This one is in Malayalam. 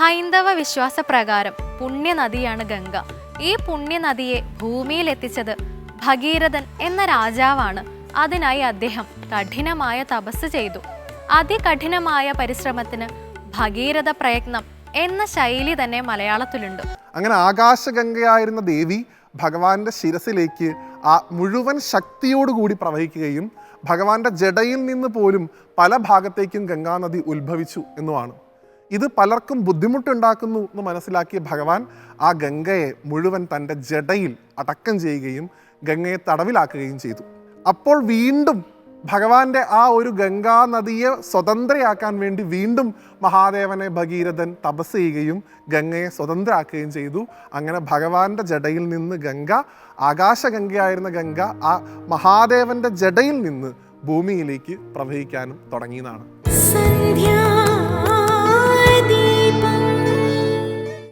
ഹൈന്ദവ വിശ്വാസപ്രകാരം പുണ്യനദിയാണ് ഗംഗ. ഈ പുണ്യനദിയെ ഭൂമിയിൽ എത്തിച്ചത് ഭഗീരഥൻ എന്ന രാജാവാണ്. അതിനായി അദ്ദേഹം കഠിനമായ തപസ് ചെയ്തു. അതികഠിനമായ പരിശ്രമത്തിന് ഭഗീരഥ പ്രയത്നം എന്ന ശൈലി തന്നെ മലയാളത്തിലുണ്ട്. അങ്ങനെ ആകാശഗംഗയായിരുന്ന ദേവി ഭഗവാന്റെ ശിരസിലേക്ക് ആ മുഴുവൻ ശക്തിയോടുകൂടി പ്രവഹിക്കുകയും ഭഗവാന്റെ ജടയിൽ നിന്ന് പോലും പല ഭാഗത്തേക്കും ഗംഗാനദി ഉത്ഭവിച്ചു എന്നുമാണ്. ഇത് പലർക്കും ബുദ്ധിമുട്ടുണ്ടാക്കുന്നു എന്ന് മനസ്സിലാക്കിയ ഭഗവാൻ ആ ഗംഗയെ മുഴുവൻ തന്റെ ജടയിൽ അടക്കം ചെയ്യുകയും ഗംഗയെ തടവിലാക്കുകയും ചെയ്തു. അപ്പോൾ വീണ്ടും ഭഗവാന്റെ ആ ഒരു ഗംഗാ നദിയെ സ്വതന്ത്രയാക്കാൻ വേണ്ടി വീണ്ടും മഹാദേവനെ ഭഗീരഥൻ തപസ് ചെയ്യുകയും ഗംഗയെ സ്വതന്ത്രയാക്കുകയും ചെയ്തു. അങ്ങനെ ഭഗവാന്റെ ജടയിൽ നിന്ന് ഗംഗ ആകാശഗംഗയായിരുന്ന ഗംഗ ആ മഹാദേവന്റെ ജടയിൽ നിന്ന് ഭൂമിയിലേക്ക് പ്രവഹിക്കാനും തുടങ്ങിയതാണ്. സന്ധ്യാ